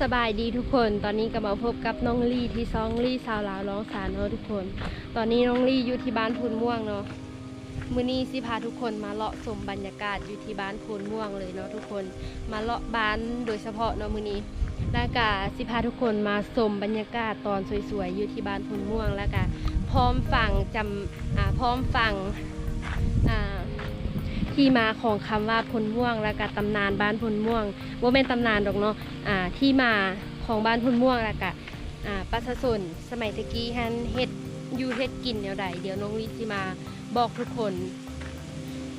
สบายดีทุกคนตอนนี้ก็มาพบกับน้องลี่ที่ซองลี่สาวลาวร้องสารเนาะทุกคน ตอนนี้น้องลี่อยู่ที่บ้านพูนม่วงเนาะมื้อนี้สิพาทุกคนมาเลาะชมบรรยากาศอยู่ที่บ้านพูนม่วงเลยเนาะทุกคน มาเลาะบ้านโดยเฉพาะเนาะมื้อนี้แล้วก็สิพาทุกคนมาชมบรรยากาศตอนสวยๆอยู่ที่บ้านพูนม่วงแล้วก็พร้อมฟังจำอ่าพร้อมฟัง ที่มาของคำว่าพลม่วง และก็ตำนานบ้านพลม่วงว่าเป็นตำนานดอกเนาะอ่าที่มาของบ้านพลม่วงแล้วก็อ่าประชาชนสมัยตะกี้ฮันเฮ็ดอยู่เฮ็ดกินแนวใดเดี๋ยวน้องลีสิมาบอกทุกคน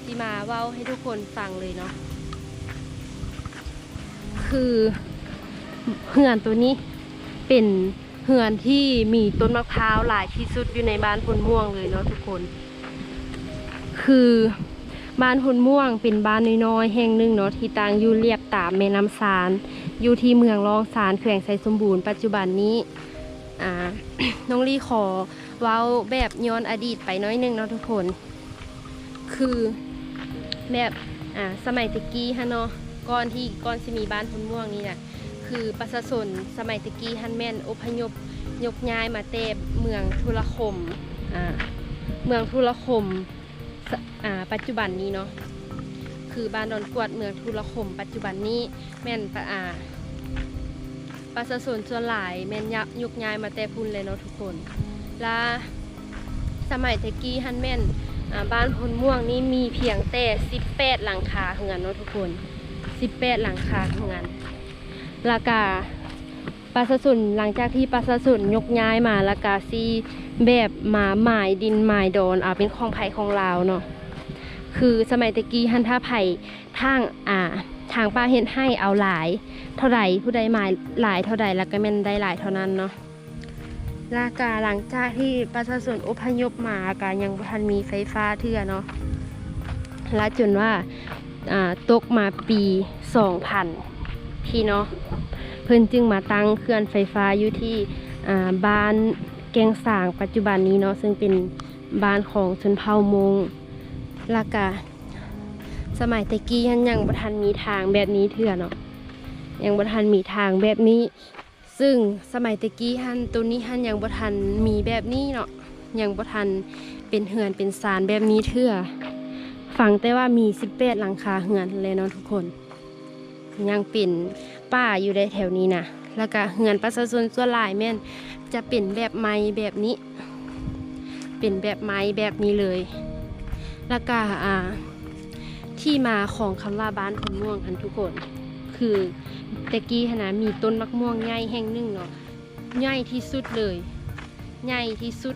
สิมาเว้าให้ทุกคนฟังเลยเนาะคือเหือนตัวนี้เป็นเหือนที่มีต้นมะพร้าวหลายที่สุดอยู่ในบ้านพลม่วงเลยเนาะทุกคน คือ บ้านหุนม่วงเป็นบ้านน้อยๆแห่งหนึ่งเนาะที่ตั้งอยู่เรียบตามแม่น้ำสาร อยู่ที่เมืองรองสารแขวงไซสมบูรณ์ปัจจุบันนี้อ่าน้องลี่ขอเว้าแบบย้อนอดีตไปน้อยหนึงเนาะทุกคน คือแบบอ่าสมัยตะกี้ฮะเนาะก่อนที่ก่อนสิมีบ้านหุนม่วงนี่นะคือประชาชนสมัยตะกี้ฮันแมนอพยพยกย้ายมาเตบเมืองทุรคมอ่าเมืองทุรคม ปัจจุบันนี้เนาะคือบ้านดอนกวดเมืองทุรคม ปัจจุบันนี้แม่นปะอาประชาชนส่วนหลายแม่นยะยกย้ายมาแต่พุ่นเลยเนาะทุกคนและสมัยตะกี้ฮันแม่นบ้านพลม่วงนี้มีเพียงแต่18 หลังคาเฮือนเนาะทุกคน 18 หลังคาเฮือนแล้วก็ ประชาชนหลังจากที่ประชาชนยกย้ายมาล้วก็ซีแบบหมาหมายดินหมายดนอ่าเป็นของไผ่ของลาวเนาะคือสมัยตะกี้ฮันท่าไผ่ทางอ่าทางป้าเห็นให้เอาหลาย เท่าใดผู้ใดหมายหลายเท่าใดแล้วก็แม่นได้หลายเท่านั้นเนาะลากาหลังจากที่ประชาชนอพยพมากายังบ่ทันมีไฟฟ้าเทื่อเนาะและจนว่าอ่าตกมาปี 2000 พี่เนาะ พิ่นจึงมาตั้งเคลื่อนไฟฟ้าอยู่ที่บ้านแกงสางปัจจุบันนี้เนาะซึ่งเป็นบ้านของชนเผ่ามงลากาสมัยตะกี้ยังยังบ่ทันมีทางแบบนี้เถื่อนเนาะยังบ่ทันมีทางแบบนี้ ซึ่งสมัยตะกี้ฮันตัวนี้ฮันยังบ่ทันมีแบบนี้เนาะยังบ่ทันเป็นเหือนเป็นศาลแบบนี้เถื่อฟังแต่ว่ามี18หลังคาเหือนเลยเนาะทุกคน ยังเป็น ป้าอยู่ในแถวนี้นะแล้วก็เหือนประชาชนส่วนหลายแม่นจะเป็นแบบไม้แบบนี้ เป็นแบบไม้แบบนี้เลย แล้วก็อ่าที่มาของคำว่าบ้านพลม่วงกันทุกคน คือตะกี้ขนาดมีต้นมะม่วงใหญ่แห่งหนึ่งเนาะใหญ่ที่สุดเลยใหญ่ที่สุด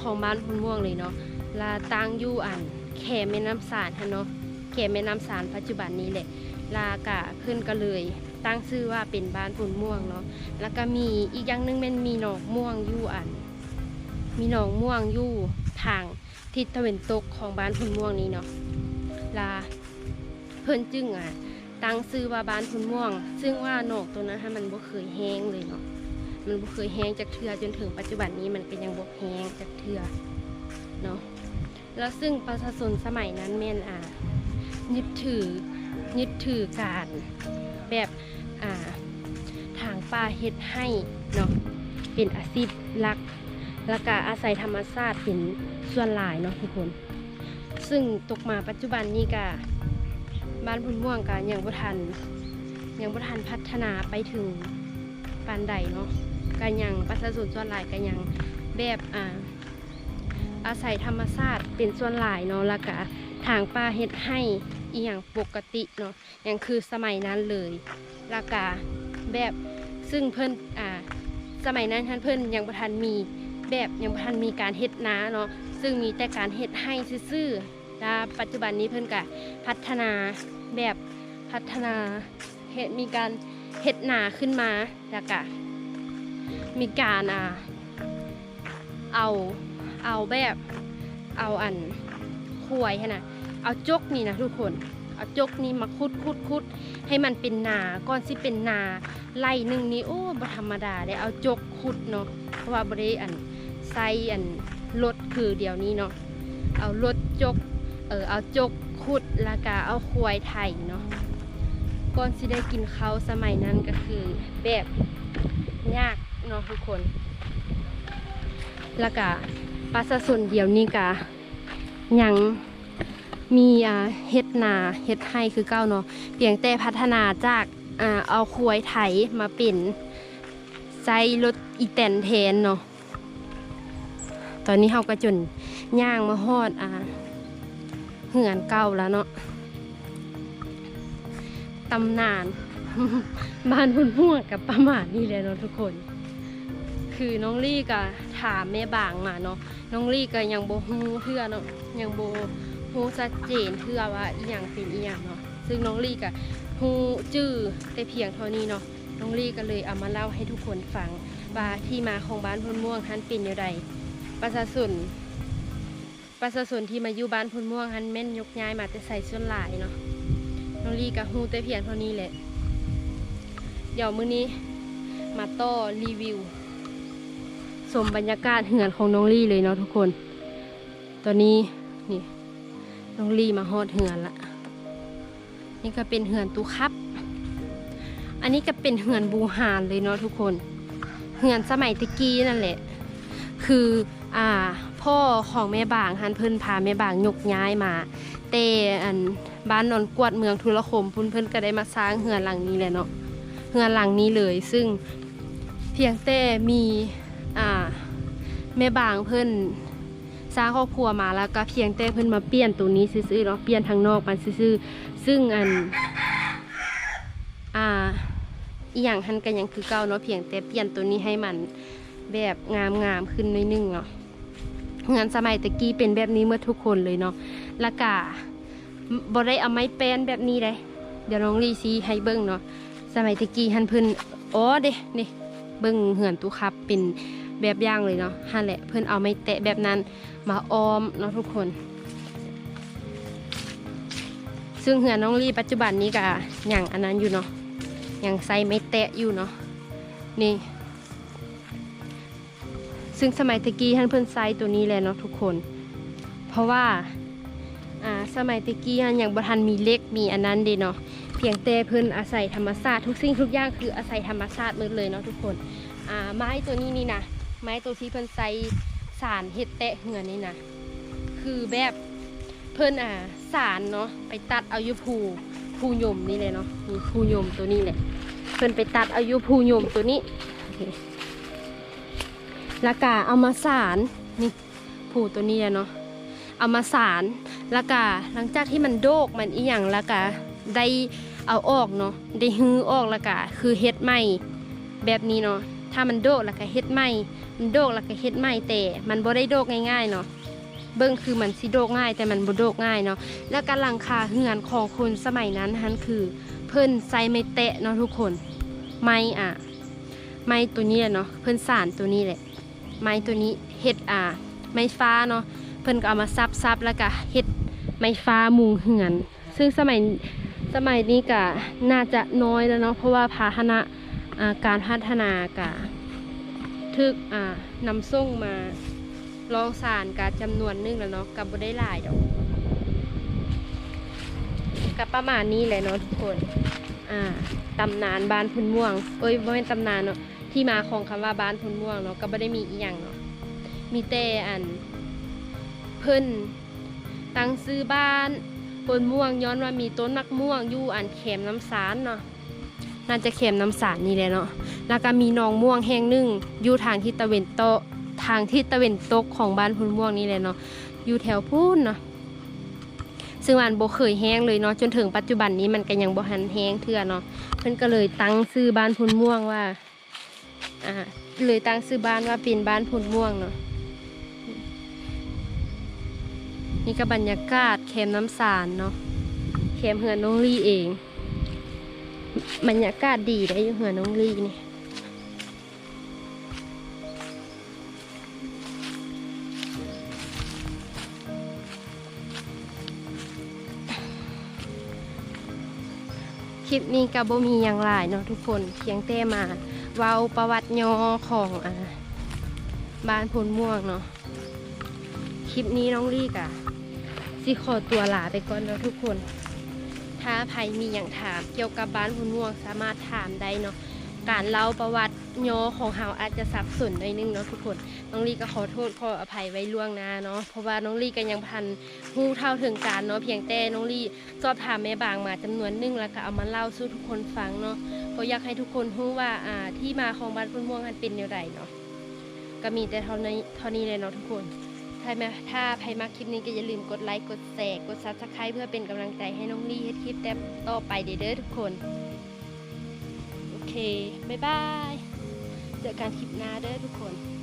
ของบ้านพลม่วงเลยเนาะลาตั้งอยู่อันแค่แม่น้ำสารฮะเนาะแค่แม่น้ำสารปัจจุบันนี้แหละลากะขึ้นก็เลย ตั้งชื่อว่าเป็นบ้านพลม่วงเนาะแล้วก็มีอีกอย่างหนึงแมันมีหนองม่วงอยู่อัน มีหนองม่วงอยู่ทางทิศตะวันตกของบ้านพุนม่วงนี้เนาะลาเพิ่นจึงอะตั้งชื่อว่าบ้านพุนม่วง ซึ่งว่าหนองตัวนั้นมันบ่เคยแห้งเลยเนาะมันบ่เคยแห้งจากเทือจนถึงปัจจุบันนี้มันก็ยังบ่แห้งจากเทือเนาะแล้วซึ่งประชาชนสมัยนั้นแม่นอ่ายึดถือยึดถือการ แบบอ่าทางป่าเฮ็ดให้เนาะเป็นอาชีพหลักแล้วก็อาศัยธรรมชาติเป็นส่วนหลายเนาะทุกคน ซึ่งตกมาปัจจุบันนี้ก็บ้านพุ่นม่วงก็ยังบ่ทันยังบ่ทันพัฒนาไปถึงปานใดเนาะก็ยังประชาชนส่วนหลายก็ยังแบบอ่าอาศัยธรรมชาติเป็นส่วนหลายเนาะแล้วก็ทางป่าเฮ็ดให้ อีหยังปกติเนาะยังคือสมัยนั้นเลยแล้วก็แบบซึ่งเพิ่นอ่าสมัยนั้นท่านเพิ่นยังบ่ทันมีแบบยังบ่ทันมีการเฮ็ดนาเนาะซึ่งมีแต่การเฮ็ดให้ซื่อๆและปัจจุบันนี้เพิ่นก็พัฒนาแบบพัฒนาเฮ็ดมีการเฮ็ดนาขึ้นมาแล้วก็มีการอ่าเอาเอาแบบเอาอันขวยนน่ะ เอาจกนี่นะทุกคน เอาจกนี่มาคุดคุดคุดให้มันเป็นนาก่อนสิเป็นนาไล่หนึ่งนี่โอ้บธรรมดาได้เอาจกขุดเนาะเพราะว่าบ่ได้อันใส่อันรถคือเดี๋ยวนี้เนาะเอารถจกเออเอาจกขุดแล้วก็เอาควายไถเนาะก่อนสิได้กินเขาสมัยนั้นก็คือแบบยากเนาะทุกคนแล้วก็ประชาชนเดียวนี้ก็ยัง มีเฮ็ดนาเฮ็ดให้คือเก้าเนาะเพียงแต่พัฒนาจากอเอาควยไถมาเป็นใช้รถอีแตนแทนเนาะตอนนี้เฮาก็จนย่างมาฮอดอ่าเหือนเก่าแล้วเนาะตำนาน บ้านพุ่นม่วงกับประมาณนี้เลยเนาะทุกคน คือน้องลี่ก็ถามแม่บางมาเนาะน้องลี่ก็ยังโบฮู้เทื่อเนาะยังโบ ฮู้ชัดเจนเทื่อว่าอีหยังเป็นอีหยังเนาะซึ่งน้องลี่ก็ฮู้จื้อแต่เพียงเท่านี้เนาะน้องลี่ก็เลยเอามาเล่าให้ทุกคนฟังว่าที่มาของบ้านพุ่นม่วงฮันเป็นอย่างไรประชาชนประชาชนที่มาอยู่บ้านพุ่นม่วงฮันแม่นยกย้ายมาแต่ใส่ส่วนหลายเนาะน้องลี่ก็ฮู้แต่เพียงเท่านี้แหละเดี๋ยวมื้อนี้มาต่อรีวิวสมบรรยากาศเหือนของน้องลี่เลยเนาะทุกคน ตอนนี้นี่ น้องลี่มาฮอดเหือนละนี่ก็เป็นเหือนตูครับ อันนี้ก็เป็นเหือนบูฮานเลยเนาะทุกคน เหือนสมัยตะกี้นั่นแหละ คืออ่าพ่อของแม่บางฮันเพิ่นพาแม่บางยกย้ายมาแต่อันบ้านนอนกวดเมืองทุรคมพุ่นเพิ่นก็ได้มาสร้างเหือนหลังนี้แหละเนาะเหือนหลังนี้เลย ซึ่งเพียงแต่มีอ่าแม่บางเพิ่น สร้างครอบครัวมาแล้วก็เพียงแต่เพิ่นมาเปลี่ยนตัวนี้ซื่อๆเนาะเปลี่ยนทางนอกมันซื่อๆซึ่งอันอ่าอีหยังหันกันยังคือเก่าเนาะเพียงแต่เปลี่ยนตัวนี้ให้มันแบบงามๆขึ้นหนิดนึงเนาะงานสมัยตะกี้เป็นแบบนี้เมื่อทุกคนเลยเนาะล้วก็บ่ได้เอาไม้แปนแบบนี้เลยเดี๋ยวน้องลีซีให้เบิ่งเนาะสมัยตะกี้ฮันเพิ่นอ๋อเด้นี่เบิ่งเหือนตู้ครับเป็น แบบอย่างเลยเนาะฮันแหละเพิ่อนเอาไม้แตะแบบนั้นมาออมเนาะทุกคน ซึ่งเหือน้องลี่ปัจจุบันนี้ก็อย่างอันนั้นอยู่เนาะอย่างใส่ไม้แตะอยู่เนาะนี่ ซึ่งสมัยตะกี้ท่านเพิ่อนใส่ตัวนี้แหละเนาะทุกคน เพราะว่าอ่าสมัยตะกี้ฮันอย่างบ่ทันมีเล็กมีอันนั้นด้เนาะเพียงแต่เพิ่นอาศัยธรรมชาติทุกสิ่งทุกอย่างคืออาศัยธรรมชาติหมดเลยเนาะทุกคนอ่าไม้ตัวนี้นี่นะ ไม้ตัวที่เพิ่นใส่สารเฮ็ดแตะเหือนี่นะคือแบบเพิ่นอ่าสารเนาะไปตัดเอายุภูภูยมนี่เลยเนาะนี่ภูยมตัวนี้แหละเพิ่นไปตัดเอายุภูยมตัวนี้โอเคแล้วก็เอามาสารนี่ภูตัวนี้เนาะเอามาสารแล้วก็หลังจากที่มันโดกมันอีหยังแล้วก็ได้เอาออกเนาะได้ฮื้อออกแล้วก็คือเฮ็ดใหม่แบบนี้เนาะ ถ้ามันโดกแล้วก็เฮ็ดใหม่มันโดกแล้วก็เฮ็ดใหม่แต่มันบ่ได้โดกง่ายๆเนาะเบิ่งคือมันสิโดกง่ายแต่มันบ่โดกง่ายเนาะแล้วก็หลังคาเฮือนของคนสมัยนั้นฮันคือเพิ่นใส่ไม้แตะเนาะทุกคน ไม้อะไม้ตัวนี้อะเนาะเพิ่นสานตัวนี้แหละ ไม้ตัวนี้เฮ็ดอ่าไม้ฟ้าเนาะเพิ่นก็เอามาซับๆแล้วก็เฮ็ดไม้ฟ้ามุงเฮือน ซึ่งสมัยสมัยนี้ก็น่าจะน้อยแล้วเนาะเพราะว่าพาหนะอ่าการพัฒนากะ ทึกอ่านำส่งมาลองสารกาจำนวนนึงแล้วเนาะกับบ่ได้หลายดอกกับประมาณนี้แหละเนาะทุกคนอ่าตำนานบ้านพุนม่วง เอ้ยบ่แม่นตำนานเนาะที่มาของคำว่าบ้านพุนม่วงเนาะก็บ่ได้มีอีหยังเนาะมีแต่อันเพิ่นตั้งซื้อบ้านต้นม่วงย้อนว่ามีต้นมักม่วงอยู่อันเข็มน้ำสารเนาะน่าจะเข็มน้ำสารนี่แหละเนาะ แล้วก็มีหนองม่วงแห้งหนึ่งอยู่ทางทิศตะเวนตกทางทิศตะเวนตกของบ้านพุนม่วงนี่แหละเนาะอยู่แถวพูนเนาะซึ่งมันโบ่เคยแห้งเลยเนาะจนถึงปัจจุบันนี้มันก็ยังโบหันแห้งเทื่อเนาะเพิ่อนก็เลยตั้งชื่อบ้านพุนม่วงว่าอ่าเลยตั้งชื่อบ้านว่าเป็นบ้านพุนม่วงเนาะนี่ก็บรรยากาศแคมน้ำสารเนาะแคมเหือนน้องลี่เอง บรรยากาศดีได้อยู่เหือนน้องลี่นี่ คลิปนี้ก็บ่มีอย่างหลายเนาะทุกคนเพียงแต่มาเว้าประวัติย่อของอ่าบ้านพลม่วงเนาะคลิปนี้น้องลี่กะสิขอตัวลาไปก่อนแล้วทุกคน ถ้าใครมีอย่างถามเกี่ยวกับบ้านพุนม่วงสามารถถามได้เนาะการเล่าประวัติโยของเฮาอาจจะสับสนหน่อยนึงเนาะทุกคน น้องลี่ก็ขอโทษขออภัยไว้ล่วงหน้าเนาะ เพราะว่าน้องลี่ก็ยังพัน หูเท่าถึงการเนาะเพียงแต่น้องลี่สอบถามแม่บางมาจำนวนหนึงแล้วก็เอามาเล่าสู่ทุกคนฟังเนาะเพราะอยากให้ทุกคนรู้ว่าอ่าที่มาของบ้านพุนม่วงมันเป็นอย่างไรเนาะก็มีแต่เท่านี้เท่านี้เลยเนาะทุกคนถ้าแม่ถ้าใครมาคลิปนี้ก็อย่าลืมกดไลค์กดแชร์กดซับสไคร b e เพื่อเป็นกำลังใจให้น้องลี่เฮ็ดคลิปแต่ต่อไปเด้อเด้อทุกคนโอเคบ๊ายบายเจอกันคลิปหน้าเด้อทุกคน